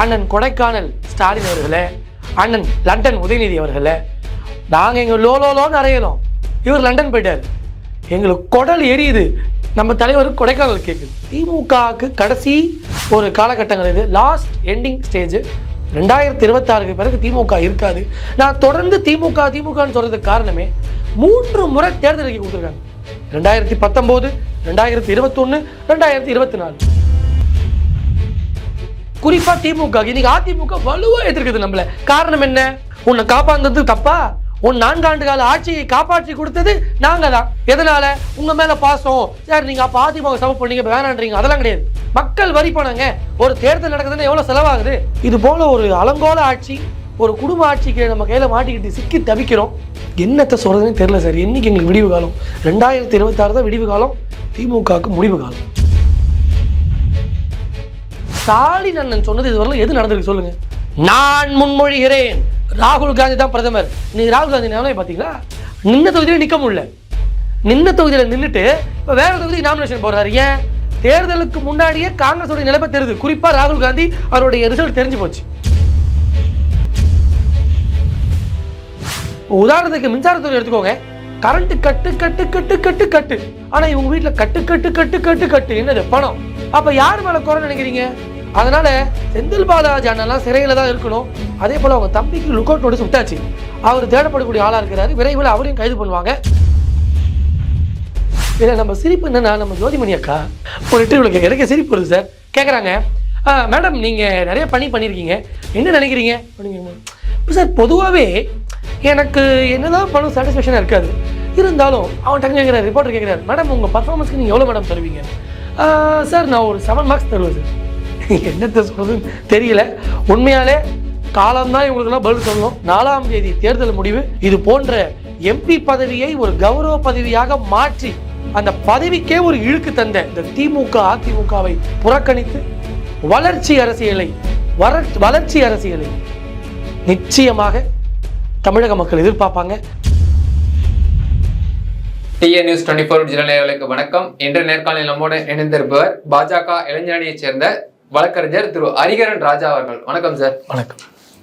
அண்ணன் கொடைக்கானல் ஸ்டாலின் அவர்களே அண்ணன் லண்டன் உதயநிதி அவர்களே நாங்கள் எங்கள் லோலோலோன்னு அறையிறோம் இவர் லண்டன் போயிட்டார். எங்களுக்கு குடல் எரியுது. நம்ம தலைவர் கொடைக்கானல் கேட்குது திமுகவுக்கு கடைசி ஒரு காலகட்டங்கள் இது. லாஸ்ட் எண்டிங் ஸ்டேஜ் ரெண்டாயிரத்தி இருபத்தாறுக்கு பிறகு திமுக இருக்காது. நான் தொடர்ந்து திமுக திமுகன்னு சொல்கிறதுக்கு காரணமே மூன்று முறை தேர்தல் கொடுத்துருக்காங்க. ரெண்டாயிரத்தி பத்தொம்போது ரெண்டாயிரத்தி இருபத்தொன்று ரெண்டாயிரத்தி இருபத்தி நாலு. குறிப்பா திமுக இன்னைக்கு அதிமுக வலுவா எதிர்க்குது நம்மள. காரணம் என்ன? உன்னை காப்பாந்தது தப்பா? உன் நான்காண்டு கால ஆட்சியை காப்பாற்றி கொடுத்தது நாங்க தான் எதனால? உங்க மேல பாசம். சார் நீங்க அப்ப அதிமுக சமம் பண்ணீங்க வேணான்றீங்க. அதெல்லாம் கிடையாது. மக்கள் வரி பணங்க. ஒரு தேர்தல் நடக்குதுன்னா எவ்வளவு செலவாகுது? இது போல ஒரு அலங்கோல ஆட்சி ஒரு குடும்ப ஆட்சிக்கு நம்ம கையில மாட்டிக்கிட்டு சிக்கி தவிக்கிறோம். என்னத்தை சொல்றதுன்னு தெரியல சார். என்னைக்கு எங்களுக்கு விடிவு காலம்? ரெண்டாயிரத்தி இருபத்தாறு தான் விடிவு காலம். திமுகவுக்கு முடிவு காலம். ஸ்டாலின் அண்ணன் சொன்னது இதுவரை எது நடந்திருக்கு சொல்லுங்க. நான் முன்மொழிகிறேன். ராகுல் காந்தி தான் பிரதமர். நீங்க ராகுல் காந்தி நேரம் பார்த்தீங்களா? நின்ன தொகுதியில் நிற்க முடியல. நின்ன தொகுதியில நின்றுட்டு இப்போ வேற தொகுதி நாமினேஷன் போறாரு ஏன்? தேர்தலுக்கு முன்னாடியே காங்கிரஸோட நிலைமை தெரியுது. குறிப்பா ராகுல் காந்தி அவருடைய ரிசல்ட் தெரிஞ்சு போச்சு. உதாரணத்துக்கு மின்சாரத்துறை எடுத்துக்கோங்க. Current cut cut cut cut cut. ஆனா இவங்க வீட்ல கட்டு கட்டு கட்டு கட்டு கட்டு. என்னது? பணம். அப்ப யார் மேல குறை நினைக்கிறீங்க? அதனால செந்தில் பாலாஜி அண்ணெல்லாம் சிறையில் தான் இருக்கணும். அதே போல் அவங்க தம்பிக்கு லுக் அவுட் நோட்டீஸ் விட்டாச்சு. அவர் தேடப்படக்கூடிய ஆளாக இருக்கிறாரு. விரைவில் அவரையும் கைது பண்ணுவாங்க. இல்லை நம்ம சிரிப்பு என்னன்னா நம்ம ஜோதிமணி அக்கா ஒரு இன்டர்வியூவில் கேட்க எனக்கு சிரிப்பு வருது சார். கேட்குறாங்க மேடம் நீங்கள் நிறைய பணி பண்ணியிருக்கீங்க என்ன நினைக்கிறீங்க? அப்படிங்க சார் பொதுவாகவே எனக்கு என்னதான் பணம் சாட்டிஸ்ஃபேக்ஷனாக இருக்காது. இருந்தாலும் அவன் டக்கு கேட்குறாரு ரிப்போர்ட்டர் கேட்குறாரு மேடம் உங்கள் பர்ஃபார்மன்ஸ்க்கு நீங்கள் எவ்வளோ மேடம் தருவீங்க? சார் நான் ஒரு செவன் மார்க்ஸ் தருவேன் சார். என்னத்தை சொல்றதுன்னு தெரியல. உண்மையாலே காலம்தான் இவங்களுக்கெல்லாம் பதில் சொல்லணும். நாலாம் தேதி தேர்தல் முடிவு. இது போன்ற எம்பி பதவியை ஒரு கௌரவ பதவியாக மாற்றி அந்த பதவிக்கே ஒரு இழுக்கு தந்த இந்த திமுக அதிமுகவை புறக்கணித்து வளர்ச்சி அரசியலை வளர்ச்சி அரசியலை நிச்சயமாக தமிழக மக்கள் எதிர்பார்ப்பாங்க. டிஎன் நியூஸ் டுவெண்ட்டி ஃபோர் நேயர்களுக்கு வணக்கம். இன்று நேர்காணலில் நம்மோடு இணைந்திருப்பவர் பாஜக இளைஞரணியைச் சேர்ந்த வழக்கறிஞர் திரு ஹரிகரன் ராஜா அவர்கள். வணக்கம் சார் வணக்கம்.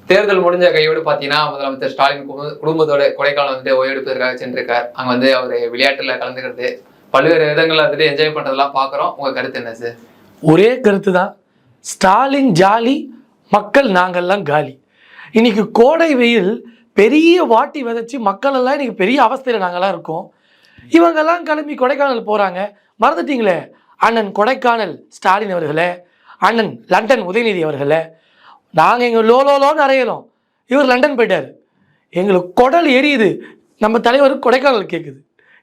தேர்தல் முடிஞ்ச கையோடு பார்த்தீங்கன்னா முதலமைச்சர் ஸ்டாலின் குடும்ப- குடும்பத்தோட கொடைக்கானல் வந்துட்டு ஓய்வெடுப்பதற்காக சென்றிருக்கார். அங்க வந்து அவர் விளையாட்டுல கலந்துக்கிறது பல்வேறு விதங்கள்ல வந்துட்டு என்ஜாய் பண்றதெல்லாம் பார்க்குறோம் உங்க கருத்து என்ன சார் ஒரே கருத்து தான். ஸ்டாலின் ஜாலி மக்கள் நாங்கள்லாம் காலி. இன்னைக்கு கோடை வெயில் பெரிய வாட்டி விதைச்சு மக்கள் எல்லாம் இன்னைக்கு பெரிய அவஸ்தையில் நாங்கள்லாம் இருக்கோம். இவங்கெல்லாம் கிளம்பி கொடைக்கானல் போகிறாங்க மறந்துட்டீங்களே? அண்ணன் கொடைக்கானல் ஸ்டாலின் அவர்களே அண்ணன் லண்டன் உதயநிதி அவர்களை நாங்கள் எங்கள் லோலோலோன்னு அறையிறோம். இவர் லண்டன் போயிட்டார். எங்களுக்கு குடல் எரியுது. நம்ம தலைவர் கொடைக்கானல் கேட்குது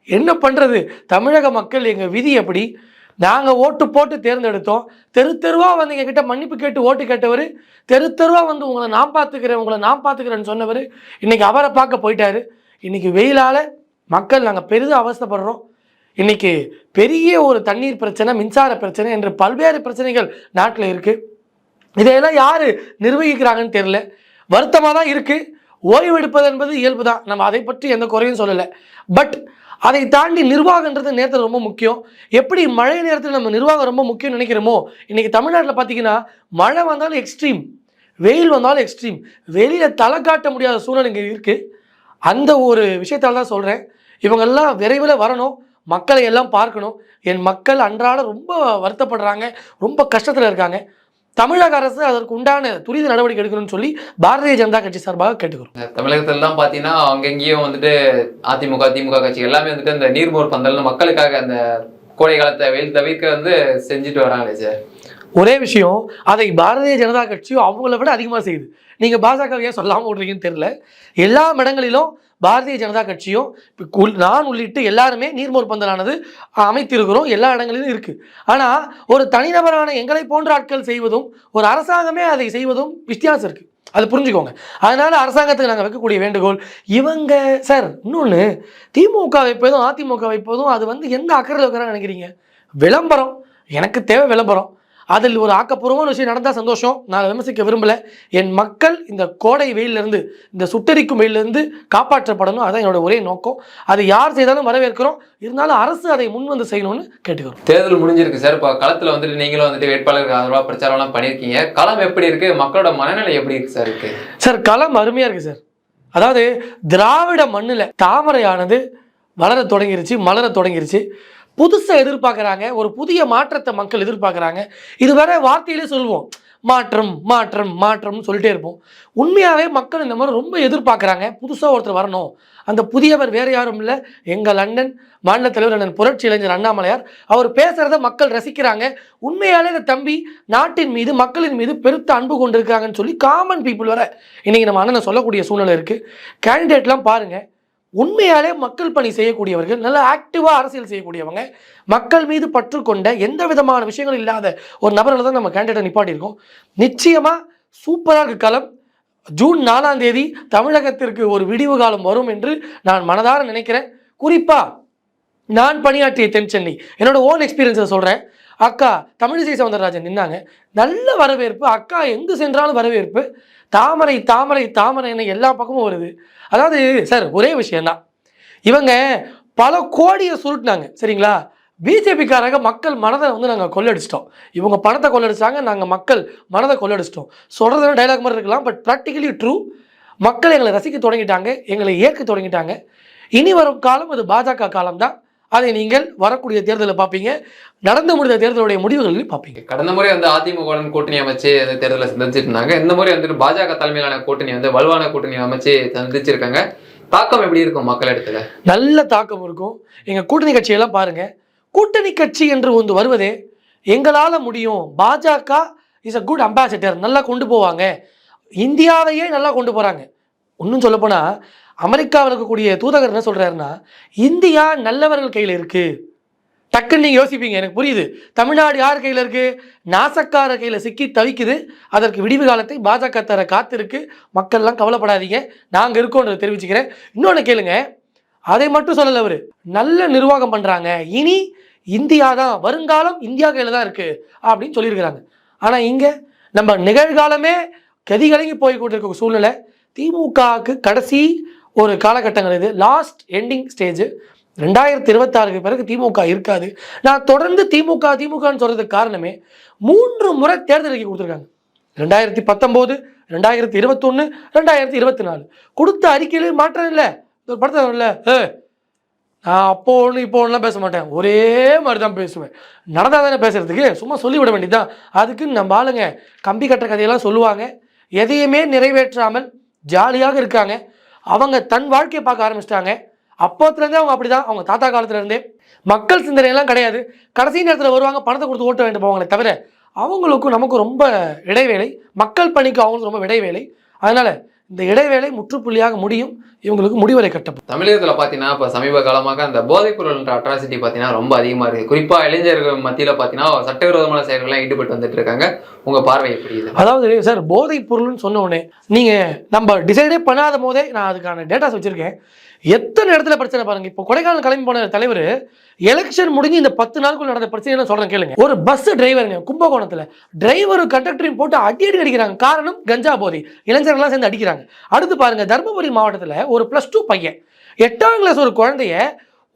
என்ன பண்ணுறது தமிழக மக்கள் எங்கள் விதி எப்படி? நாங்கள் ஓட்டு போட்டு தேர்ந்தெடுத்தோம். தெரு தெருவாக வந்து எங்ககிட்ட மன்னிப்பு கேட்டு ஓட்டு கேட்டவர் தெரு தெருவாக வந்து உங்களை நான் பார்த்துக்கிறேன் உங்களை நான் பார்த்துக்கிறேன்னு சொன்னவர் இன்றைக்கி அவரை பார்க்க போயிட்டார். இன்றைக்கி வெயிலால் மக்கள் நாங்கள் பெரிதும் அவஸ்தைப்படுறோம். இன்னைக்கு பெரிய ஒரு தண்ணீர் பிரச்சனை மின்சார பிரச்சனை என்று பல்வேறு பிரச்சனைகள் நாட்டில் இருக்குது இதையெல்லாம் யார் நிர்வகிக்கிறாங்கன்னு தெரியல. வருத்தமாக தான் இருக்குது ஓய்வெடுப்பது என்பது இயல்பு தான். நம்ம அதை பற்றி எந்த குறையும் சொல்லலை. பட் அதை தாண்டி நிர்வாகன்றது நேரத்தில் ரொம்ப முக்கியம். எப்படி மழை நேரத்தில் நம்ம நிர்வாகம் ரொம்ப முக்கியம் நினைக்கிறோமோ இன்றைக்கி தமிழ்நாட்டில் பார்த்தீங்கன்னா மழை வந்தாலும் எக்ஸ்ட்ரீம் வெயில் வந்தாலும் எக்ஸ்ட்ரீம் வெளியில் தலை காட்ட முடியாத சூழ்நிலை இங்கே இருக்குது அந்த ஒரு விஷயத்தால் தான் சொல்கிறேன் இவங்கெல்லாம் விரைவில் வரணும். மக்களை எல்லாம் பார்க்கணும். என் மக்கள் அன்றாட ரொம்ப வருத்தப்படுறாங்க ரொம்ப கஷ்டத்தில் இருக்காங்க. தமிழக அரசு அதற்கு உண்டான துரித நடவடிக்கை எடுக்கணும்னு சொல்லி பாரதிய ஜனதா கட்சி சார்பாக கேட்டுக்கிறோம். தமிழகத்துல பார்த்தீங்கன்னா பாத்தீங்கன்னா அங்கங்கேயும் வந்துட்டு அதிமுக திமுக கட்சி எல்லாமே வந்துட்டு அந்த நீர்மோர் பந்தல்னு மக்களுக்காக அந்த கோடை காலத்தை வெயில் தவிர்க்க வந்து செஞ்சுட்டு வராங்களே சார். ஒரே விஷயம் அதை பாரதிய ஜனதா கட்சியும் அவங்கள விட அதிகமாக செய்யுது. நீங்கள் பாஜக ஏன் சொல்லாமல் விடுறீங்கன்னு தெரில எல்லா இடங்களிலும் பாரதிய ஜனதா கட்சியும் நான் உள்ளிட்டு எல்லாருமே நீர்மோர் பந்தலானது அமைத்திருக்கிறோம். எல்லா இடங்களிலும் இருக்குது ஆனால் ஒரு தனிநபரான எங்களை போன்ற ஆட்கள் செய்வதும் ஒரு அரசாங்கமே அதை செய்வதும் வித்தியாசம் இருக்குது அது புரிஞ்சுக்கோங்க. அதனால அரசாங்கத்துக்கு நாங்கள் வைக்கக்கூடிய வேண்டுகோள் இவங்க சார் இன்னொன்று திமுக வைப்பதும் அதிமுக வைப்பதும் அது வந்து எந்த அக்கறையில் வைக்கிறாங்க நினைக்கிறீங்க? விளம்பரம். எனக்கு தேவை விளம்பரம். அதில் ஒரு ஆக்கப்பூர்வமான விஷயம் நடந்தால் சந்தோஷம். நான் விமர்சிக்க விரும்பல. என் மக்கள் இந்த கோடை வெயிலிருந்து இந்த சுட்டரிக்கும் வெயிலிருந்து காப்பாற்றப்படணும். அதான் என்னோட ஒரே நோக்கம். அது யார் செய்தாலும் வரவேற்கிறோம். இருந்தாலும் அரசு அதை முன் வந்து செய்யணும்னு கேட்டுக்கிறோம். தேர்தல் முடிஞ்சிருக்கு சார் இப்போ களத்துல வந்துட்டு நீங்களும் வந்துட்டு வேட்பாளருக்கு ஆதரவா பிரச்சாரம்லாம் பண்ணியிருக்கீங்க களம் எப்படி இருக்கு? மக்களோட மனநிலை எப்படி இருக்கு சார் இருக்கு? சார் களம் அருமையாக இருக்குது சார் அதாவது திராவிட மண்ணில் தாமரையானது வளர தொடங்கிருச்சு மலர தொடங்கிருச்சு. புதுசாக எதிர்பார்க்குறாங்க ஒரு புதிய மாற்றத்தை மக்கள் எதிர்பார்க்குறாங்க. இது வேற வார்த்தையிலே சொல்லுவோம் மாற்றம் மாற்றம் மாற்றம்னு சொல்லிட்டே இருப்போம். உண்மையாகவே மக்கள் இந்த மாதிரி ரொம்ப எதிர்பார்க்குறாங்க. புதுசாக ஒருத்தர் வரணும். அந்த புதியவர் வேறு யாரும் இல்லை. எங்கள் அண்ணன் மாநில தலைவர் அண்ணன் புரட்சி இளைஞர் அண்ணாமலையார் அவர் பேசுகிறத மக்கள் ரசிக்கிறாங்க. உண்மையாலே இந்த தம்பி நாட்டின் மீது மக்களின் மீது பெருத்த அன்பு கொண்டிருக்காங்கன்னு சொல்லி காமன் பீப்புள் வர இன்றைக்கி நம்ம அண்ணனை சொல்லக்கூடிய சூழ்நிலை இருக்குது கேண்டிடேட்லாம் பாருங்கள் உண்மையாலே மக்கள் பணி செய்யக்கூடியவர்கள் நல்ல ஆக்டிவாக அரசியல் செய்யக்கூடியவங்க மக்கள் மீது பற்று கொண்ட எந்த விதமான விஷயங்கள் இல்லாத ஒரு நபரில் தான் நம்ம கேண்டிடேட் நிப்பாட்டியிருக்கோம் நிச்சயமாக சூப்பராக இருக்கு களம். ஜூன் நாலாம் தேதி தமிழகத்திற்கு ஒரு விடிவு காலம் வரும் என்று நான் மனதார நினைக்கிறேன். குறிப்பாக நான் பணியாற்றிய தென் சென்னை என்னோட ஓன் எக்ஸ்பீரியன்ஸை சொல்கிறேன் அக்கா தமிழிசை சவுந்தரராஜன் நின்னாங்க. நல்ல வரவேற்பு. அக்கா எங்கு சென்றாலும் வரவேற்பு. தாமரை தாமரை தாமரைன்னு எல்லா பக்கமும் வருது. அதாவது சார் ஒரே விஷயம்தான். இவங்க பல கோடியை சுருட்டினாங்க. சரிங்களா? பிஜேபிக்காரங்க மக்கள் மனதை வந்து நாங்கள் கொள்ளடிச்சிட்டோம். இவங்க பணத்தை கொள்ளடிச்சாங்க நாங்கள் மக்கள் மனதை கொள்ளடிச்சிட்டோம். சொல்கிறது டைலாக் மாதிரி இருக்கலாம் பட் ப்ராக்டிக்கலி ட்ரூ மக்கள் எங்களை ரசிக்க தொடங்கிட்டாங்க எங்களை ஏற்க தொடங்கிட்டாங்க. இனி வரும் காலம் அது பாஜக காலம்தான். அதை நீங்கள் வரக்கூடிய தேர்தலில் பார்ப்பீங்க. நடந்து முடிந்த தேர்தலுடைய முடிவுகளில் பார்ப்பீங்க. கடந்த முறை வந்து அதிமுகவுடன் கூட்டணி அமைச்சு அந்த தேர்தலை சந்திச்சிட்டு இருந்தாங்க இந்த முறை வந்துட்டு பாஜக தலைமையிலான கூட்டணி வந்து வலுவான கூட்டணி அமைச்சு சந்திச்சிருக்காங்க. தாக்கம் எப்படி இருக்கும் மக்கள் இடத்துல? நல்ல தாக்கம் இருக்கும். எங்கள் கூட்டணி கட்சியெல்லாம் பாருங்க. கூட்டணி கட்சி என்று ஒன்று வருவதே எங்களால் முடியும். பாஜக இஸ் அ குட் அம்பாசிடர் நல்லா கொண்டு போவாங்க. இந்தியாவையே நல்லா கொண்டு போகிறாங்க இன்னும் சொல்லப்போனால் அமெரிக்காவில் இருக்கக்கூடிய தூதகர் என்ன சொல்கிறாருன்னா இந்தியா நல்லவர்கள் கையில் இருக்குது டக்குன்னு நீங்கள் யோசிப்பீங்க எனக்கு புரியுது. தமிழ்நாடு யார் கையில் இருக்குது நாசக்கார கையில் சிக்கி தவிக்குது. அதற்கு விடிவு காலத்தை பாஜக தர காத்திருக்கு. மக்கள்லாம் கவலைப்படாதீங்க. நாங்கள் இருக்கோன்றதை தெரிவிச்சுக்கிறேன். இன்னொன்று கேளுங்க. அதை மட்டும் சொல்லலை அவர். நல்ல நிர்வாகம் பண்ணுறாங்க இனி இந்தியா தான் வருங்காலம் இந்தியா கையில் தான் இருக்குது அப்படின்னு சொல்லியிருக்கிறாங்க. ஆனால் இங்கே நம்ம நிகழ்காலமே கதிகலங்கி போய் கொண்டிருக்க சூழ்நிலை. திமுகவுக்கு கடைசி ஒரு காலகட்டங்கள் இது. லாஸ்ட் எண்டிங் ஸ்டேஜ் ரெண்டாயிரத்தி இருபத்தாறுக்கு பிறகு திமுக இருக்காது. நான் தொடர்ந்து திமுக திமுகன்னு சொல்றதுக்கு காரணமே மூன்று முறை தேர்தல் கொடுத்துருக்காங்க. ரெண்டாயிரத்தி பத்தொம்போது ரெண்டாயிரத்தி இருபத்தொன்று ரெண்டாயிரத்தி இருபத்தி நாலு. கொடுத்த அறிக்கையில மாற்றம் இல்லை. ஒரு படத்தை இல்லை ஏ நான் அப்போ ஒன்று இப்போ ஒன்றுலாம் பேச மாட்டேன். ஒரே மாதிரி தான் பேசுவேன். நடந்தால் தானே பேசுறதுக்கு? சும்மா சொல்லிவிட வேண்டியதுதான். அதுக்குன்னு நம்ம ஆளுங்க கம்பி கட்டுற கதையெல்லாம் சொல்லுவாங்க. எதையுமே நிறைவேற்றாமல் ஜாலியாக இருக்காங்க. அவங்க தன் வாழ்க்கையை பார்க்க ஆரம்பிச்சிட்டாங்க. அப்போத்துலேருந்தே அவங்க அப்படிதான். அவங்க தாத்தா காலத்துலேருந்தே. மக்கள் சிந்தனையெல்லாம் கிடையாது. கடைசி நேரத்தில் வருவாங்க பணத்தை கொடுத்து ஓட்ட வேண்டும் போவாங்களே தவிர அவங்களுக்கும் நமக்கும் ரொம்ப இடைவேளை. மக்கள் பணிக்கு அவங்களுக்கும் ரொம்ப இடைவேளை. அதனால் இந்த இடைவேளை முற்றுப்புள்ளியாக முடியும். இவங்களுக்கு முடிவரை கட்டப்படும் தமிழகத்துல பாத்தீங்கன்னா இப்ப சமீப காலமாக அந்த போதைப் பொருள்ன்ற அட்ராசிட்டி பாத்தீங்கன்னா ரொம்ப அதிகமா இருக்கு. குறிப்பா இளைஞர்கள் மத்தியில பாத்தீங்கன்னா சட்டவிரோதமான செயல்கள்லாம் ஈடுபட்டு வந்துட்டு இருக்காங்க. உங்க பார்வை எப்படி அதாவது சார் போதைப் பொருள்னு சொன்ன உடனே நீங்கள் நம்ம டிசைடே பண்ணாத போதே நான் அதுக்கான டேட்டாஸ் வச்சுருக்கேன். எத்தனை இடத்துல பிரச்சனை பாருங்க. இப்போ கொடைக்கானல் கிளம்பி போன தலைவர் எலெக்ஷன் முடிஞ்சு இந்த பத்து நாளுக்குள்ள நடந்த பிரச்சனை சொல்றேன் கேளுங்க. ஒரு பஸ் டிரைவருங்க கும்பகோணத்தில். டிரைவரும் கண்டக்டரையும் போட்டு அடி அடி அடிக்கிறாங்க. காரணம் கஞ்சா போதை. இளைஞர்கள்லாம் சேர்ந்து அடிக்கிறாங்க. அடுத்து பாருங்க தருமபுரி மாவட்டத்தில் ஒரு ப்ளஸ் டூ பையன். எட்டாம் கிளாஸ் ஒரு குழந்தைய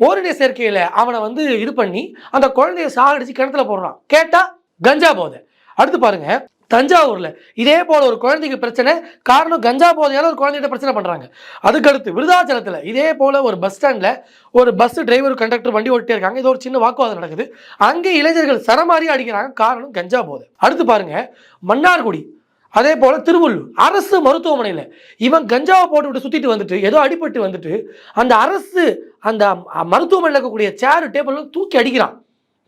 ஓரிட சேர்க்கையில் அவனை வந்து இது பண்ணி அந்த குழந்தைய சாகடிச்சு கிணத்துல போடுறான். கேட்டா கஞ்சா போதை. அடுத்து பாருங்க தஞ்சாவூரில். இதே போல் ஒரு குழந்தைக்கு பிரச்சனை காரணம் கஞ்சா போதையால ஒரு குழந்தைகிட்ட பிரச்சனை பண்ணுறாங்க அதுக்கடுத்து விருதாச்சலத்தில் இதே போல ஒரு பஸ் ஸ்டாண்டில் ஒரு பஸ் டிரைவர் கண்டக்டர் வண்டி ஓட்டிட்டே இருக்காங்க. இது ஒரு சின்ன வாக்குவாதம் நடக்குது. அங்கே இளைஞர்கள் சரமாரி அடிக்கிறாங்க. காரணம் கஞ்சா போதை. அடுத்து பாருங்கள் மன்னார்குடி. அதே போல் திருவள்ளூர். அரசு மருத்துவமனையில் இவன் கஞ்சாவை போட்டு விட்டு சுற்றிட்டு வந்துட்டு ஏதோ அடிபட்டு வந்துட்டு அந்த அரசு அந்த மருத்துவமனையில் இருக்கக்கூடிய சேரு டேபிளில் தூக்கி அடிக்கிறான்.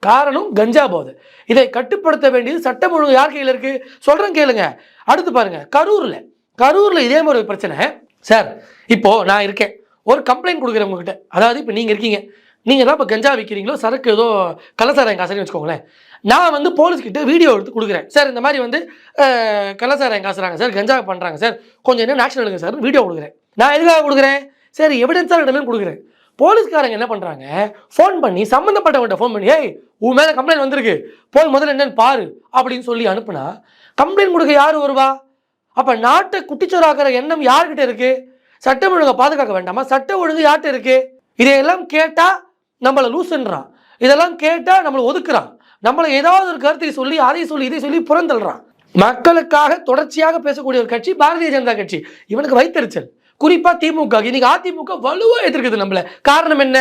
காரணம் கஞ்சா போதை. இதை கட்டுப்படுத்த வேண்டியது சட்டம் ஒழுங்கு யார் கையில் இருக்கு? சொல்றேன் கேளுங்க. அடுத்து பாருங்க கரூர்ல. கரூர்ல இதே மாதிரி ஒரு பிரச்சனை. சார் இப்போ நான் இருக்கேன். ஒரு கம்ப்ளைண்ட் கொடுக்குறேன் உங்ககிட்ட. அதாவது இப்போ நீங்க இருக்கீங்க. நீங்க தான் இப்போ கஞ்சா விற்கிறீங்களோ சரக்கு ஏதோ கள்ளசாராயம் காசுன்னு வச்சுக்கோங்களேன். நான் வந்து போலீஸ்கிட்ட வீடியோ எடுத்து கொடுக்குறேன். சார் இந்த மாதிரி வந்து அஹ், காசுறாங்க சார் கஞ்சா பண்ணுறாங்க சார். கொஞ்சம் என்ன நேஷனல் எடுங்க சார் வீடியோ கொடுக்குறேன். நான் எதுக்காக கொடுக்குறேன்? சரி எவிடன்ஸாக இடமே கொடுக்குறேன். போலீஸ்காரங்க என்ன பண்ணுறாங்க ஃபோன் பண்ணி சம்மந்தப்பட்டவங்கள்ட்ட ஃபோன் பண்ணி ஏய் உன் மேலே கம்ப்ளைண்ட் வந்திருக்கு. போய் முதல்ல என்னன்னு பாரு அப்படின்னு சொல்லி அனுப்புனா கம்ப்ளைண்ட் கொடுக்க யார் வருவா? அப்போ நாட்டை குட்டிச்சோராக்குற எண்ணம் யார்கிட்ட இருக்குது சட்டம் ஒழுங்கை பாதுகாக்க வேண்டாமா? சட்ட ஒழுங்கு யார்கிட்ட இருக்குது இதையெல்லாம் கேட்டால் நம்மளை லூசுன்றான். இதெல்லாம் கேட்டால் நம்மளை ஒதுக்குறான். நம்மளை ஏதாவது ஒரு கருத்தை சொல்லி அதை சொல்லி இதை சொல்லி புறந்தள்ளுறான். மக்களுக்காக தொடர்ச்சியாக பேசக்கூடிய ஒரு கட்சி பாரதிய ஜனதா கட்சி. இவனுக்கு வைத்தறிச்சல். குறிப்பா திமுக இன்னைக்கு அதிமுக வலுவா எதிர்க்குது நம்மள. காரணம் என்ன?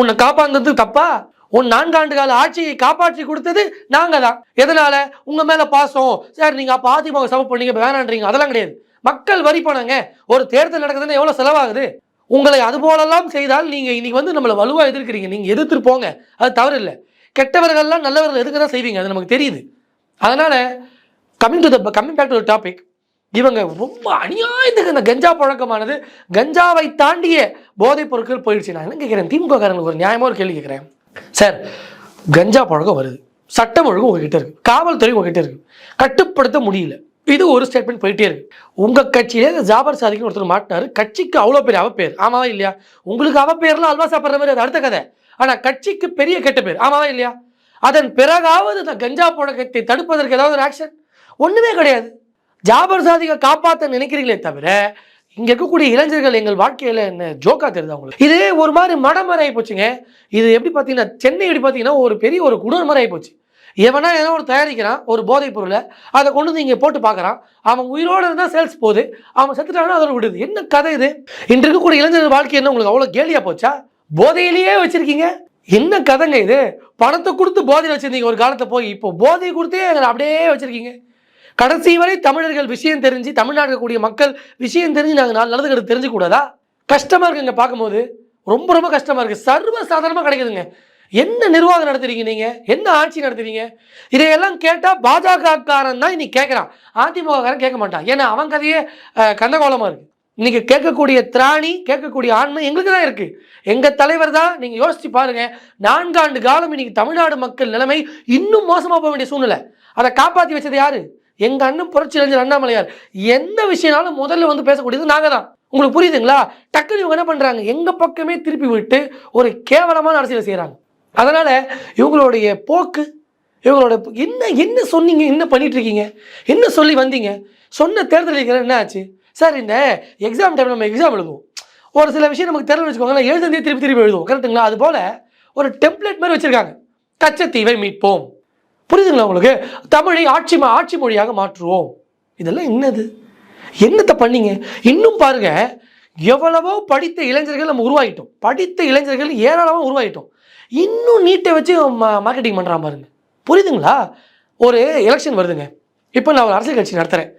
உன்னை காப்பாந்தது தப்பா? உன் நான்காண்டு கால ஆட்சியை காப்பாற்றி கொடுத்தது நாங்க தான் எதனால? உங்க மேல பாசம். சார் நீங்க அப்ப அதிமுக சப்போர்ட் பண்ணீங்க வேணான்றீங்க. அதெல்லாம் கிடையாது. மக்கள் வரி பணங்க. ஒரு தேர்தல் நடக்குதுன்னா எவ்வளவு செலவாகுது? உங்களை அது போலெல்லாம் செய்தால் நீங்க இன்னைக்கு வந்து நம்மளை வலுவா எதிர்க்கிறீங்க. நீங்க எதிர்த்துட்டு போங்க. அது தவறு இல்லை. கெட்டவர்கள்லாம் நல்லவர்கள் எதுக்கு தான் செய்வீங்க. அது நமக்கு தெரியுது. அதனால coming to the coming back to topic இவங்க ரொம்ப அநியாயத்துக்கு இந்த கஞ்சா பழக்கமானது. கஞ்சாவை தாண்டிய போதைப் பொருட்கள் போயிடுச்சு. நான் என்ன கேட்குறேன்? திமுககாரங்களுக்கு ஒரு நியாயமாக ஒரு கேள்வி கேட்குறேன். சார் கஞ்சா பழக்கம் வருது. சட்டம் ஒழுங்கு உங்ககிட்ட இருக்கு. காவல்துறை உங்ககிட்ட இருக்கு. கட்டுப்படுத்த முடியல. இது ஒரு ஸ்டேட்மெண்ட் போயிட்டே இருக்கு. உங்க கட்சியிலே ஜாபர் சாதிக்கு ஒருத்தர் மாட்டினாரு. கட்சிக்கு அவ்வளோ பெரிய அவப்பேர். ஆமாவா இல்லையா? உங்களுக்கு அவப்பேர்லாம் அல்வா சாப்பிட்ற மாதிரி அது அடுத்த கதை. ஆனால் கட்சிக்கு பெரிய கெட்ட பேர். ஆமாவா இல்லையா? அதன் பிறகாவது இந்த கஞ்சா பழக்கத்தை தடுப்பதற்கு ஏதாவது ஒரு ஆக்ஷன் ஒன்றுமே கிடையாது. ஜாபர் சாதிகை காப்பாற்ற நினைக்கிறீங்களே தவிர இங்கே இருக்கக்கூடிய இளைஞர்கள் எங்கள் வாழ்க்கையில் என்ன ஜோக்கா தெரியுது அவங்களுக்கு இது ஒரு மாதிரி மடமறை ஆகி போச்சுங்க. இது எப்படி பார்த்தீங்கன்னா சென்னை எப்படி பார்த்தீங்கன்னா ஒரு பெரிய ஒரு குடர் ஆகி போச்சு. எவனா ஏதோ ஒரு தயாரிக்கிறான் ஒரு போதைப் பொருளை அதை கொண்டு வந்து இங்கே போட்டு பார்க்குறான். அவன் உயிரோடு இருந்தால் சேல்ஸ் போகுது. அவன் செத்துட்டானா அதோட விடுது. என்ன கதை இது? இன்று இருக்கக்கூடிய இளைஞர்கள் வாழ்க்கை என்ன உங்களுக்கு அவ்வளோ கேலியாக போச்சா? போதையிலேயே வச்சுருக்கீங்க. என்ன கதைங்க இது? பணத்தை கொடுத்து போதையில் வச்சிருந்தீங்க ஒரு காலத்தை போய் இப்போ போதையை கொடுத்தே எங்களை அப்படியே வச்சுருக்கீங்க. கடைசி வரை தமிழர்கள் விஷயம் தெரிஞ்சு தமிழ்நாட்டில் கூடிய மக்கள் விஷயம் தெரிஞ்சு நாங்கள் நாலு நல்லது கெடுத்து தெரிஞ்சுக்கூடாதா இருக்குது இருக்குங்க பார்க்கும்போது. ரொம்ப ரொம்ப கஷ்டமாக இருக்குது சர்வ சாதாரணமாக கிடைக்குதுங்க. என்ன நிர்வாகம் நடத்துறீங்க நீங்கள் என்ன ஆட்சி நடத்துறீங்க? இதையெல்லாம் கேட்டால் பாஜகக்காரன் தான் இன்னைக்கு கேட்கறான். அதிமுக காரன் கேட்க மாட்டான். ஏன்னா அவன் கதையே கந்தகோலமாக இருக்குது இன்றைக்கி கேட்கக்கூடிய திராணி கேட்கக்கூடிய ஆண்மை எங்களுக்கு தான் இருக்குது எங்கள் தலைவர் தான் நீங்கள் யோசித்து பாருங்கள் நான்காண்டு காலம் இன்னைக்கு தமிழ்நாடு மக்கள் நிலைமை இன்னும் மோசமாக போக வேண்டிய சூழ்நிலை. அதை காப்பாற்றி வச்சது யாரு? எங்கள் அண்ணன் புரட்சியலைஞர் அண்ணாமலையார் எந்த விஷயம்னாலும் முதல்ல வந்து பேசக்கூடியது நாங்கள் தான் உங்களுக்கு புரியுதுங்களா? டக்குன்னு இவங்க என்ன பண்ணுறாங்க எங்கள் பக்கமே திருப்பி விட்டு ஒரு கேவலமான அரசியலை செய்கிறாங்க அதனால் இவங்களுடைய போக்கு இவங்களோட என்ன என்ன சொன்னீங்க? என்ன பண்ணிகிட்ருக்கீங்க என்ன சொல்லி வந்தீங்க? சொன்ன தேர்தல் என்ன ஆச்சு? சார் இந்த எக்ஸாம் டைம் நம்ம எக்ஸாம் எழுதுவோம். ஒரு சில விஷயம் நமக்கு தெரியல வச்சுக்கோங்களேன் எழுதுனதே திருப்பி திருப்பி எழுதுவோம். கரெக்டுங்களா அது போல ஒரு டெம்ப்ளேட் மாதிரி வச்சுருக்காங்க. கச்சத்தீவை மீட்போம். புரியுதுங்களா உங்களுக்கு? தமிழை ஆட்சி ம- ஆட்சி மொழியாக மாற்றுவோம். இதெல்லாம் என்னது? என்னத்தை பண்ணீங்க? இன்னும் பாருங்க எவ்வளவோ படித்த இளைஞர்கள் நம்ம உருவாகிட்டோம் படித்த இளைஞர்கள் ஏராளமாக உருவாகிட்டோம் இன்னும் நீட்டை வச்சு மார்க்கெட்டிங் பண்ணுறான் பாருங்க. புரியுதுங்களா? ஒரு எலெக்ஷன் வருதுங்க. இப்போ நான் ஒரு அரசியல் கட்சி நடத்துகிறேன்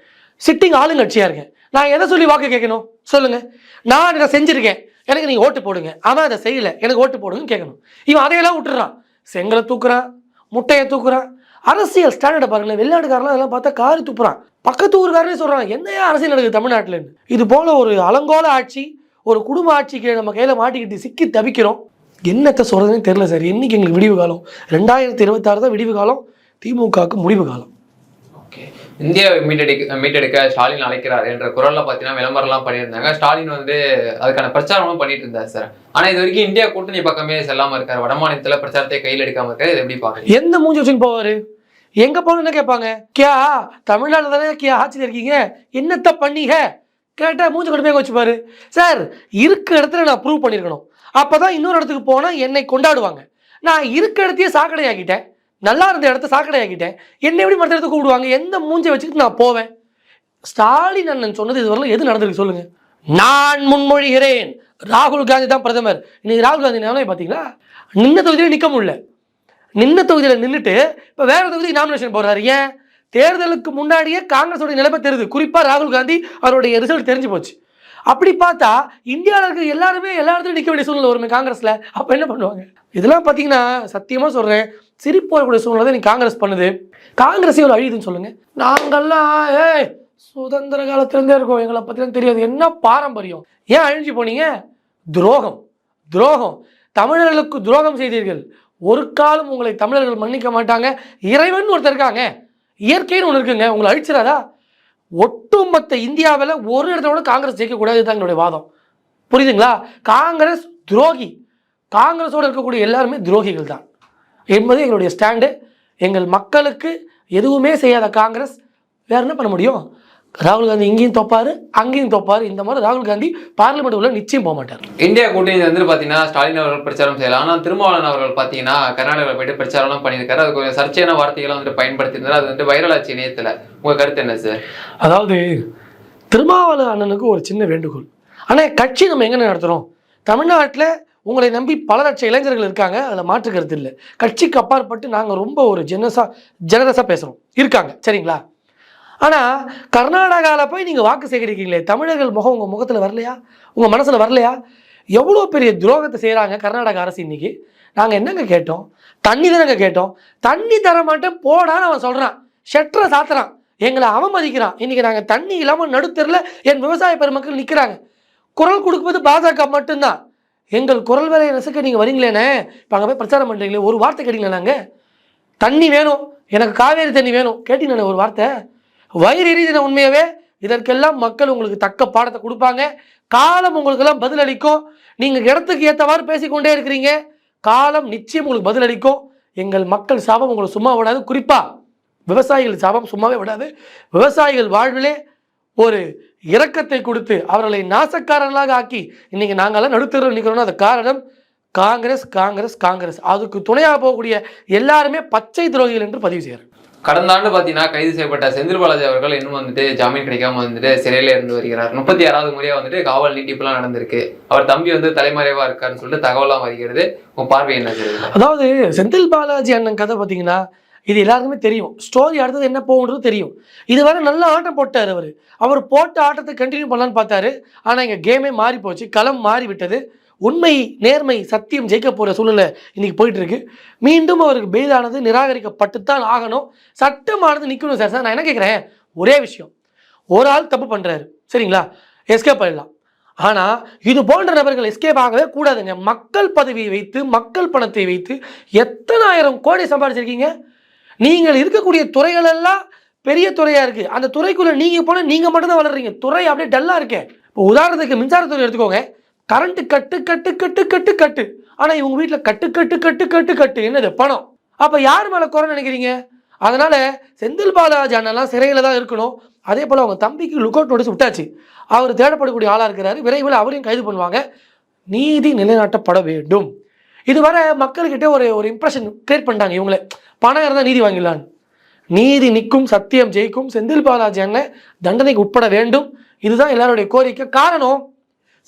சிட்டிங் ஆளுங்கட்சியாக இருக்கேன். நான் எதை சொல்லி வாக்கு கேட்கணும்? சொல்லுங்கள் நான் இதை செஞ்சுருக்கேன். எனக்கு நீங்கள் ஓட்டு போடுங்க. அவன் அதை செய்யலை. எனக்கு ஓட்டு போடுங்கன்னு கேட்கணும். இவன் அதையெல்லாம் விட்டுறான் செங்கலை தூக்குறான். முட்டையை தூக்குறான். அரசியல் ஸ்டாண்டர்டை பாருங்களேன். வெளிநாட்டுக்காரலாம் அதெல்லாம் பார்த்தா காரி துப்புறான். பக்கத்து ஊருக்காரனே சொல்றான் என்னையா அரசியல் நடக்குது தமிழ்நாட்டில் இது போல ஒரு அலங்கோல ஆட்சி ஒரு குடும்ப ஆட்சிக்கு நம்ம கையில மாட்டிக்கிட்டு சிக்கி தவிக்கிறோம். என்னத்தை சொல்றதுன்னு தெரியல சார். என்னைக்கு எங்களுக்கு விடிவு காலம்? ரெண்டாயிரத்தி இருபத்தாறு தான் விடிவு காலம். திமுகவுக்கு முடிவு காலம். ஓகே. இந்தியாவை மீட்டெடுக்க மீட்டெடுக்க ஸ்டாலின் அழைக்கிறார் என்ற குரலில் பார்த்தீங்கன்னா விளம்பரம்லாம் பண்ணியிருந்தாங்க. ஸ்டாலின் வந்து அதுக்கான பிரச்சாரமும் பண்ணிட்டு இருந்தார் சார். ஆனால் இது வரைக்கும் இந்தியா கூட்டணி பக்கமே செல்லாமல் இருக்கார். வடமாநிலத்தில் பிரச்சாரத்தை கையில் எடுக்காம இருக்காரு. இது எப்படி பாக்குறீங்க? எந்த மூஞ்சி வச்சுன்னு போவார்? எங்க போகணும் என்ன கேட்பாங்க? கியா தமிழ்நாடு தானே கியா ஆட்சியில் இருக்கீங்க? என்னத்தை பண்ணீங்க? கேட்டால் மூஞ்சி கொண்டு போய் வச்சுப்பாரு. சார் இருக்க இடத்துல நான் ப்ரூவ் பண்ணியிருக்கணும் அப்போ தான் இன்னொரு இடத்துக்கு போனால் என்னை கொண்டாடுவாங்க. நான் இருக்க இடத்தையே சாக்கடையாக்கிட்டேன் நல்லா இருந்த இடத்த சாக்கடையாக்கிட்டேன் என்னை எப்படி மற்ற இடத்துக்கு கூப்பிடுவாங்க? எந்த மூஞ்சை வச்சுக்கிட்டு நான் போவேன்? ஸ்டாலின் அண்ணன் சொன்னது இதுவரையிலும் எது நடந்திருக்கு சொல்லுங்க. நான் முன்மொழிகிறேன். ராகுல் காந்தி தான் பிரதமர். இன்னைக்கு ராகுல் காந்தி நிலைமை பார்த்தீங்களா? நின்ன தொகுதியில் நிற்க முடியல. நின்ன தொகுதியில் நின்றுட்டு இப்போ வேற தொகுதிக்கு நாமினேஷன் போடுறாரு. ஏன்? தேர்தலுக்கு முன்னாடியே காங்கிரஸோட நிலைமை தெரியுது. குறிப்பாக ராகுல் காந்தி அவருடைய ரிசல்ட் தெரிஞ்சு போச்சு. அப்படி பார்த்தா இந்தியாவில் இருக்க எல்லாருமே எல்லா இடத்துலையும் நிற்க வேண்டிய சூழ்நிலை வருமே காங்கிரஸில். அப்போ என்ன பண்ணுவாங்க? இதெல்லாம் பார்த்தீங்கன்னா சத்தியமாக சொல்கிறேன் சிரிப்பு வரக்கூடிய சூழ்நிலை தான் இன்னைக்கு காங்கிரஸ் பண்ணுது. காங்கிரஸ் எவ்வளோ அழியுதுன்னு சொல்லுங்கள் நாங்கள்லாம் ஏய் சுதந்திர காலத்துலேருந்தே இருக்கோம். எங்களை பற்றிலாம் தெரியாது. என்ன பாரம்பரியம்? ஏன் அழிஞ்சு போனீங்க? துரோகம். துரோகம். தமிழர்களுக்கு துரோகம் செய்தீர்கள். ஒரு காலம் உங்களை தமிழர்கள் மன்னிக்க மாட்டாங்க. இறைவன் ஒருத்தர் இருக்காங்க. இயற்கைன்னு ஒன்று இருக்குங்க. உங்களை அழிச்சிடாதா? ஒட்டுமொத்த இந்தியாவில் ஒரு இடத்துல கூட காங்கிரஸ் ஜெயிக்கக்கூடாது தான் என்னுடைய வாதம். புரியுதுங்களா? காங்கிரஸ் துரோகி. காங்கிரஸோடு இருக்கக்கூடிய எல்லாருமே துரோகிகள் தான். என்பது எங்களுடைய ஸ்டாண்டு. எங்கள் மக்களுக்கு எதுவுமே செய்யாத காங்கிரஸ். வேறு என்ன பண்ண முடியும்? ராகுல் காந்தி இங்கேயும் தொப்பாரு அங்கேயும் தொப்பாரு. இந்த மாதிரி ராகுல் காந்தி பார்லிமெண்ட் உள்ள நிச்சயம் போக மாட்டார். இந்தியா கூட்டணி வந்து பாத்தீங்கன்னா ஸ்டாலின் அவர்கள் பிரச்சாரம் செய்யலாம் ஆனா திருமாவளவன் அவர்கள் பாத்தீங்கன்னா கர்நாடகாவில் போயிட்டு பிரச்சாரம்லாம் பண்ணியிருக்காரு. அது கொஞ்சம் சர்ச்சையான வார்த்தைகளை வந்துட்டு பயன்படுத்தியிருந்தாரு. அது வந்து வைரல் ஆச்சு இணையத்துல. உங்க கருத்து என்ன சார்? அதாவது திருமாவளவ அண்ணனுக்கு ஒரு சின்ன வேண்டுகோள். ஆனால் கட்சி நம்ம எங்கே நடத்துகிறோம் தமிழ்நாட்டில் உங்களை நம்பி பல லட்சம் இளைஞர்கள் இருக்காங்க. அதில் மாற்று கருத்து இல்லை. கட்சிக்கு அப்பாற்பட்டு நாங்கள் ரொம்ப ஒரு ஜெனஸாக ஜெனரஸாக பேசுகிறோம் இருக்காங்க. சரிங்களா? ஆனால் கர்நாடகாவில் போய் நீங்கள் வாக்கு சேகரிக்கிறீங்களே தமிழர்கள் முகம் உங்கள் முகத்தில் வரலையா? உங்கள் மனசில் வரலையா? எவ்வளோ பெரிய துரோகத்தை செய்கிறாங்க கர்நாடக அரசு இன்றைக்கி நாங்கள் என்னங்க கேட்டோம்? தண்ணி தானங்க கேட்டோம்? தண்ணி தர மாட்டேன் போடான்னு அவன் சொல்கிறான் ஷெட்டரை சாத்துறான். எங்களை அவமதிக்கிறான். இன்றைக்கி நாங்கள் தண்ணி இல்லாமல் நடுத்தரில் என் விவசாய பெருமக்கள் நிற்கிறாங்க குரல் கொடுக்கும்போது பாஜக மட்டும்தான். எங்கள் குரல் வேலையை நசுக்க நீங்கள் வரீங்களேனே? இப்போ அங்கே போய் பிரச்சாரம் பண்ணுறீங்களே ஒரு வார்த்தை கேட்டீங்களே நாங்கள் தண்ணி வேணும். எனக்கு காவேரி தண்ணி வேணும். கேட்டீங்களே ஒரு வார்த்தை? வயிறு எரியுதுன உண்மையாகவே இதற்கெல்லாம் மக்கள் உங்களுக்கு தக்க பாடத்தை கொடுப்பாங்க. காலம் உங்களுக்கெல்லாம் பதிலளிக்கும். நீங்கள் இடத்துக்கு ஏற்றவாறு பேசிக்கொண்டே இருக்கிறீங்க. காலம் நிச்சயம் உங்களுக்கு பதிலளிக்கும். எங்கள் மக்கள் சாபம் உங்களை சும்மா விடாது. குறிப்பாக விவசாயிகள் சாபம் சும்மாவே விடாது. விவசாயிகள் வாழ்விலே ஒரு இரக்கத்தை கொடுத்து அவர்களை நாசக்காரர்களாக ஆக்கி இன்றைக்கி நாங்களாம் நடுத்தர நிற்கிறோம்னா அது காரணம் காங்கிரஸ் காங்கிரஸ் காங்கிரஸ். அதுக்கு துணையாக போகக்கூடிய எல்லாருமே பச்சை துரோகிகள் என்று பதிவு செய்கிறார் கடந்த ஆண்டு பார்த்தீங்கன்னா கைது செய்யப்பட்ட செந்தில் பாலாஜி அவர்கள் இன்னும் வந்துட்டு ஜாமீன் கிடைக்காம வந்துட்டு சிறையில் இருந்து வருகிறார். முப்பத்தி ஆறாவது முறையாக வந்துட்டு காவல் நீட்டிப்புலாம் நடந்திருக்கு. அவர் தம்பி வந்து தலைமறைவாக இருக்காருன்னு சொல்லிட்டு தகவலாம் வருகிறது. உன் பார்வை என்ன அதாவது செந்தில் பாலாஜி அண்ணன் கதை பார்த்தீங்கன்னா இது எல்லாருக்குமே தெரியும். ஸ்டோரி அடுத்தது என்ன போகுன்றது தெரியும். இதுவரை நல்ல ஆட்டம் போட்டார் அவர். அவர் போட்ட ஆட்டத்தை கண்டினியூ பண்ணலான்னு பார்த்தாரு. ஆனால் இங்கே கேமே மாறி போச்சு களம் மாறி விட்டது உண்மை நேர்மை சத்தியம் ஜெயிக்க போகிற சூழ்நிலை இன்றைக்கி போயிட்டுருக்கு. மீண்டும் அவருக்கு பெயிலானது நிராகரிக்கப்பட்டுத்தான் ஆகணும். சட்டமானது நிற்கணும் சார் சார் நான் என்ன கேட்குறேன் ஒரே விஷயம். ஒரு ஆள் தப்பு பண்ணுறாரு சரிங்களா? எஸ்கேப் பண்ணிடலாம் ஆனால் இது போன்ற நபர்கள் எஸ்கேப் ஆகவே கூடாதுங்க. மக்கள் பதவியை வைத்து மக்கள் பணத்தை வைத்து எத்தனாயிரம் கோடி சம்பாதிச்சிருக்கீங்க நீங்கள் இருக்கக்கூடிய துறைகளெல்லாம் பெரிய துறையாக இருக்குது அந்த துறைக்குள்ளே நீங்கள் போனால் நீங்கள் மட்டும்தான் வளர்றீங்க. துறை அப்படியே டல்லாக இருக்கேன் இப்போ உதாரணத்துக்கு மின்சாரத்துறை எடுத்துக்கோங்க. Current cut cut cut cut cut. ஆனால் இவங்க வீட்டில் கட்டு கட்டு கட்டு கட்டு கட்டு. என்னது பணம்? அப்போ யார் மேலே குறை நினைக்கிறீங்க? அதனால் செந்தில் பாலாஜி அண்ணெல்லாம் சிறையில் தான் இருக்கணும். அதே போல் அவங்க தம்பிக்கு லுக் அவுட் நோட்டீஸ் விட்டாச்சு. அவர் தேடப்படக்கூடிய ஆளாக இருக்கிறாரு. விரைவில் அவரையும் கைது பண்ணுவாங்க. நீதி நிலைநாட்டப்பட வேண்டும். இதுவரை மக்கள்கிட்ட ஒரு ஒரு இம்ப்ரெஷன் கிரியேட் பண்ணிட்டாங்க இவங்களே. பணம் இருந்தால் நீதி வாங்கிடலான்னு. நீதி நிற்கும் சத்தியம் ஜெயிக்கும் செந்தில் பாலாஜி அண்ணன் தண்டனைக்கு உட்பட வேண்டும். இதுதான் எல்லாருடைய கோரிக்கை. காரணம்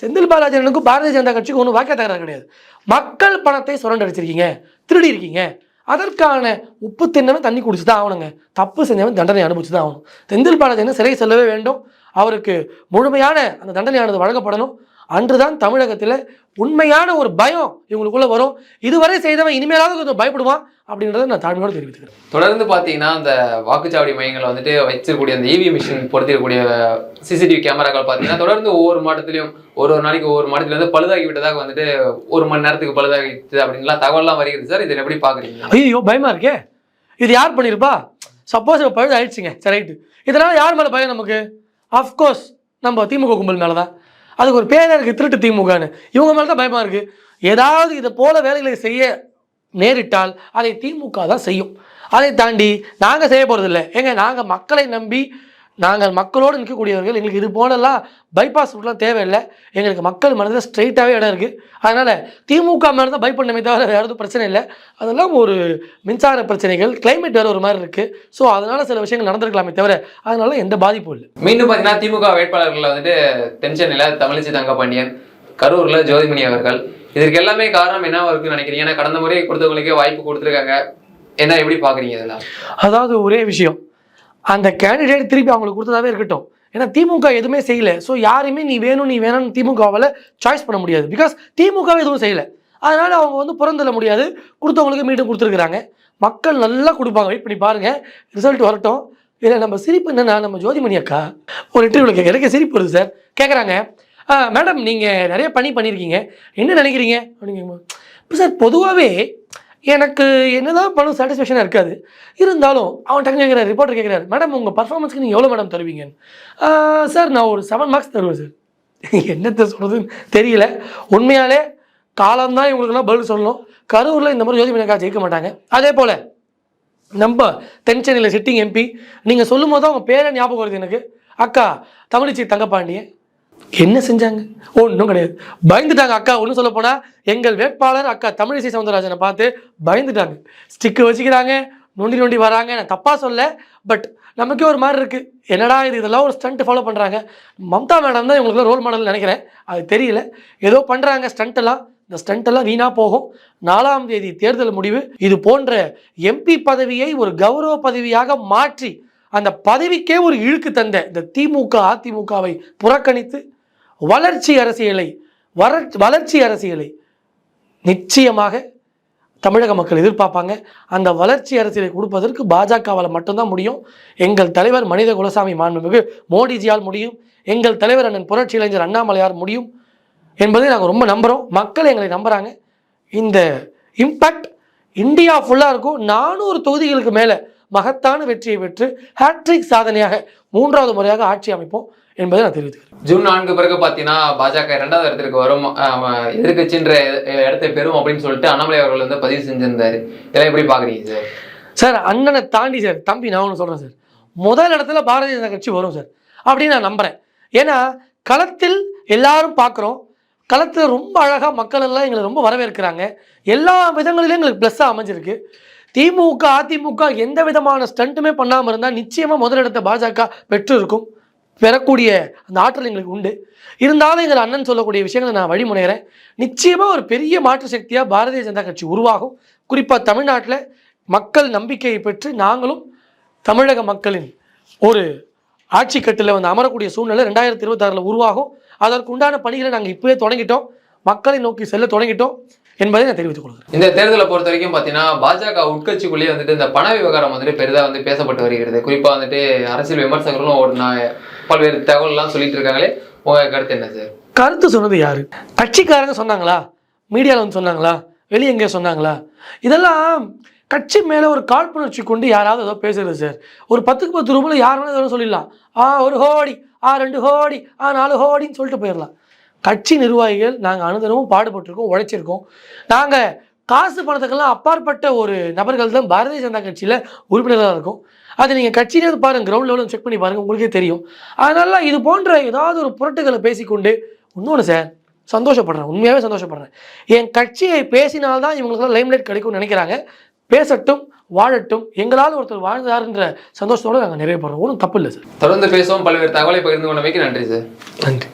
செந்தில் பாலாஜி பாரதிய ஜனதா கட்சிக்கு ஒன்றும் வாக்கிய தகராறு கிடையாது. மக்கள் பணத்தை சுரண்டடிச்சிருக்கீங்க திருடி இருக்கீங்க அதற்கான உப்பு தின்னவன் தண்ணி குடிச்சு தான் ஆகணுங்க. தப்பு செஞ்சவன் தண்டனை அனுபவிச்சு தான் ஆகணும். செந்தில் பாலாஜி சிறை செல்லவே வேண்டும். அவருக்கு முழுமையான அந்த தண்டனையானது வழங்கப்படணும். அன்றுதான் தமிழகத்தில் உண்மையான ஒரு பயம் இவங்களுக்குள்ள வரும். இதுவரை செய்தவன் இனிமேலாவது கொஞ்சம் பயப்படுவான் அப்படின்றத நான் தாழ்மையோடு தெரிவித்துக்கிறேன். தொடர்ந்து பாத்தீங்கன்னா அந்த வாக்குச்சாவடி மையங்களை வந்துட்டு வச்சிருக்கக்கூடிய அந்த இவி மிஷின் பொருத்திருக்கக்கூடிய சிசிடிவி கேமராக்கள் பாத்தீங்கன்னா தொடர்ந்து ஒவ்வொரு மாவட்டத்திலையும் ஒரு ஒரு நாளைக்கு ஒவ்வொரு மாவட்டத்துல இருந்து பழுதாகி விட்டதாக வந்துட்டு ஒரு மணி நேரத்துக்கு பழுதாகிட்டு அப்படின்லாம் தகவல்லாம் வருகிறது. சார் இதை எப்படி பாக்குறீங்க? ஐயோ பயமா இருக்கே. இது யார் பண்ணியிருப்பா சப்போஸ் பழுது ஆயிடுச்சுங்க சரி ரைட்டு. இதனால யார் மேலே பயம் நமக்கு? அஃப்கோர்ஸ் நம்ம திமுக கும்பல் மேலே தான் அதுக்கு ஒரு பேராக இருக்குது திருட்டு திமுகன்னு. இவங்க மேலே தான் பயமாக இருக்குது ஏதாவது இதை போல வேலைகளை செய்ய நேரிட்டால் அதை திமுக தான் செய்யும். அதை தாண்டி நாங்கள் செய்ய போகிறதில்ல ஏங்க நாங்கள் மக்களை நம்பி நாங்கள் மக்களோடு நிற்கக்கூடியவர்கள் எங்களுக்கு இது போலலாம் பைபாஸ் ரூட்லாம் தேவையில்லை. எங்களுக்கு மக்கள் மனதில் ஸ்ட்ரைட்டாகவே இடம் இருக்குது அதனால் திமுக மேலே தான் பயப்படணுமே தவிர வேறு எதுவும் பிரச்சனை இல்லை. அதெல்லாம் ஒரு மின்சார பிரச்சனைகள் climate வேறு ஒரு மாதிரி இருக்குது ஸோ அதனால் சில விஷயங்கள் நடந்திருக்கலாமே தவிர அதனால எந்த பாதிப்பும் இல்லை. மீண்டும் பாத்தீங்கன்னா திமுக வேட்பாளர்கள் வந்துட்டு தென்சென்னையில தமிழிசை தங்கப்பாண்டியன் கரூர்ல ஜோதிமணி அவர்கள். இதற்கு எல்லாமே காரணம் என்ன இருக்குன்னு நினைக்கிறீங்க? ஏன்னா கடந்த முறை கொடுத்தவங்களுக்கே வாய்ப்பு கொடுத்துருக்காங்க. என்ன எப்படி பாக்குறீங்க இதெல்லாம்? அதாவது ஒரே விஷயம். அந்த கேண்டிடேட் திருப்பி அவங்களுக்கு கொடுத்ததாவே இருக்கட்டும். ஏன்னா திமுக எதுவுமே செய்யலை. ஸோ யாரையுமே நீ வேணும் நீ வேணும்னு திமுகவால் சாய்ஸ் பண்ண முடியாது. பிகாஸ் திமுகவே எதுவும் செய்யலை. அதனால் அவங்க வந்து புறந்தள்ள முடியாது. கொடுத்தவங்களுக்கு மீண்டும் கொடுத்துருக்குறாங்க. மக்கள் நல்லா கொடுப்பாங்க. வெயிட் பண்ணி பாருங்கள் ரிசல்ட் வரட்டும். இதில் நம்ம சிரிப்பு என்னென்னா நம்ம ஜோதிமணி அக்கா ஒரு இன்டர்வியூவில் கேட்க எனக்கு சிரிப்பு வருது சார். கேட்குறாங்க மேடம் நீங்கள் நிறைய பணி பண்ணியிருக்கீங்க என்ன நினைக்கிறீங்க? அப்படிங்க இப்போ சார் பொதுவாகவே எனக்கு என்னதான் பணம் சாட்டிஸ்ஃபேக்ஷனாக இருக்காது. இருந்தாலும் அவன் டக்கு கேட்குறாரு ரிப்போர்ட்டர் கேட்குறாரு மேடம் உங்கள் பர்ஃபார்மன்ஸ்க்கு நீங்கள் எவ்வளோ மேடம் தருவீங்கன்னு? சார் நான் ஒரு செவன் மார்க்ஸ் தருவேன் சார் என்னத்தை சொல்கிறதுன்னு தெரியல. உண்மையாலே காலம்தான் இவங்களுக்குலாம் பதில் சொல்லணும். கரூரில் இந்த மாதிரி ஜோதி மீனக்கா ஜெயிக்க மாட்டாங்க. அதே போல் நம்ம தென் சென்னையில் சிட்டிங் எம்பி நீங்கள் சொல்லும் போது அவங்க பேரை ஞாபகம் வருது எனக்கு. அக்கா தமிழிச்சி தங்கப்பாண்டியன் என்ன செஞ்சாங்க? ஒன்றும் கிடையாது. பயந்துட்டாங்க அக்கா ஒன்றும் சொல்ல போனால் எங்கள் வேட்பாளர் அக்கா தமிழிசை சவுந்தரராஜனை பார்த்து பயந்துட்டாங்க. ஸ்டிக்கு வச்சுக்கிறாங்க நொண்டி நொண்டி வராங்க நான் தப்பாக சொல்ல பட் நமக்கே ஒரு மாதிரி இருக்குது என்னடா இது இதெல்லாம் ஒரு ஸ்டண்ட் ஃபாலோ பண்ணுறாங்க மம்தா மேடம் தான் இவங்களுக்குலாம் ரோல் மாடல் நினைக்கிறேன். அது தெரியல. ஏதோ பண்ணுறாங்க ஸ்டண்ட்டெல்லாம் இந்த ஸ்டண்ட்டெல்லாம் வீணாக போகும். நாலாம் தேதி தேர்தல் முடிவு. இது போன்ற எம்பி பதவியை ஒரு கௌரவ பதவியாக மாற்றி அந்த பதவிக்கே ஒரு இழுக்கு தந்த இந்த திமுக அதிமுகவை புறக்கணித்து வளர்ச்சி அரசியலை வளர் வளர்ச்சி அரசியலை நிச்சயமாக தமிழக மக்கள் எதிர்பார்ப்பாங்க. அந்த வளர்ச்சி அரசியலை கொடுப்பதற்கு பாஜகவால் மட்டும்தான் முடியும். எங்கள் தலைவர் மனித குலசாமி மாண்புமிகு மோடிஜியால் முடியும். எங்கள் தலைவர் அண்ணன் புரட்சி இளைஞர் அண்ணாமலையார் முடியும் என்பதை நாங்கள் ரொம்ப நம்புகிறோம் மக்கள் எங்களை நம்புகிறாங்க இந்த இம்பேக்ட் இந்தியா ஃபுல்லாக இருக்கும். நானூறு தொகுதிகளுக்கு மேலே மகத்தான வெற்றியை பெற்று ஹேட்ரிக் சாதனையாக மூன்றாவது முறையாக ஆட்சி அமைப்போம் என்பதை நான் தெரிவித்துக்கிறேன். ஜூன் நான்கு பிறகு பார்த்தீங்கன்னா பாஜக இரண்டாவது இடத்திற்கு வரும் ஆஹ், எதிர்க்கட்சின்ற இடத்தை பெறும் அப்படின்னு சொல்லிட்டு அண்ணாமலை அவர்கள் வந்து பதிவு செஞ்சிருந்தாரு. இதெல்லாம் எப்படி பாக்குறீங்க சார்? சார் அண்ணனை தாண்டி சார் தம்பி நான் ஒன்று சொல்கிறேன் சார். முதல் இடத்துல பாரதிய ஜனதா கட்சி வரும் சார். அப்படின்னு நான் நம்புகிறேன் ஏன்னா களத்தில் எல்லாரும் பார்க்குறோம் களத்தில் ரொம்ப அழகாக மக்கள் எல்லாம் எங்களை ரொம்ப வரவேற்கிறாங்க. எல்லா விதங்களிலும் எங்களுக்கு ப்ளஸ்ஸாக அமைஞ்சிருக்கு. திமுக அதிமுக எந்த விதமான ஸ்டண்ட்டுமே பண்ணாமல் இருந்தால் நிச்சயமாக முதலிடத்தை பாஜக பெற்று இருக்கும் பெறக்கூடிய அந்த ஆற்றல் எங்களுக்கு உண்டு. இருந்தாலும் எங்கள் அண்ணன் சொல்லக்கூடிய விஷயங்களை நான் வழிமுனைகிறேன் நிச்சயமாக ஒரு பெரிய மாற்று சக்தியாக பாரதிய ஜனதா கட்சி உருவாகும். குறிப்பாக தமிழ்நாட்டில் மக்கள் நம்பிக்கையை பெற்று நாங்களும் தமிழக மக்களின் ஒரு ஆட்சி கட்டில் வந்து அமரக்கூடிய சூழ்நிலை ரெண்டாயிரத்தி இருபத்தாறில் உருவாகும். அதற்கு உண்டான பணிகளை நாங்கள் இப்போவே தொடங்கிட்டோம். மக்களை நோக்கி செல்ல தொடங்கிட்டோம். என்பதை நான் தெரிவித்துக் கொள்கிறேன். இந்த தேர்தலை பொறுத்த வரைக்கும் பார்த்தீங்கன்னா பாஜக உட்கட்சிக்குள்ளேயே வந்துட்டு இந்த பண விவகாரம் வந்துட்டு பெரிதாக வந்து பேசப்பட்டு வருகிறது. குறிப்பாக வந்துட்டு அரசியல் விமர்சகர்களும் ஒரு பல்வேறு தகவல்லாம் சொல்லிட்டு இருக்காங்களே. உங்க கருத்து என்ன சார்? கருத்து சொன்னது யாரு? கட்சிக்காரங்க சொன்னாங்களா? மீடியாவில் வந்து சொன்னாங்களா? வெளியே எங்கேயோ சொன்னாங்களா? இதெல்லாம் கட்சி மேலே ஒரு காழ்ப்புணர்ச்சி கொண்டு யாராவது ஏதோ பேசுறது சார். ஒரு பத்துக்கு பத்து ரூபாயில் யார் வேணாலும் சொல்லிடலாம். ஆ ஒரு ஹோடி ஆ ரெண்டு ஹோடி ஆ நாலு ஹோடின்னு சொல்லிட்டு போயிடலாம். கட்சி நிர்வாகிகள் நாங்கள் அனுதினமும் பாடுபட்டிருக்கோம் உழைச்சிருக்கோம். நாங்கள் காசு பணத்துக்கெல்லாம் அப்பாற்பட்ட ஒரு நபர்கள் தான் பாரதிய ஜனதா கட்சியில் உறுப்பினராக இருக்கும். அதை நீங்கள் கட்சியிலே பாருங்கள் கிரவுண்ட் லெவலில் செக் பண்ணி பாருங்கள் உங்களுக்கே தெரியும். அதனால இது போன்ற ஏதாவது ஒரு புரட்டுகளை பேசிக்கொண்டு இன்னொன்று சார் சந்தோஷப்படுறேன் உண்மையாகவே சந்தோஷப்படுறேன். என் கட்சியை பேசினால்தான் இவங்களுக்குலாம் லைம்லைட் கிடைக்கும்னு நினைக்கிறாங்க. பேசட்டும் வாழட்டும் எங்களால் ஒருத்தர் வாழ்ந்தாருன்ற சந்தோஷத்தோடு நாங்கள் நிறைவேப்படுறோம் ஒன்றும் தப்பு இல்லை சார் தொடர்ந்து பேசுவோம். பல்வேறு தகவலை பகிர்ந்து கொண்டமைக்கு நன்றி சார் நன்றி.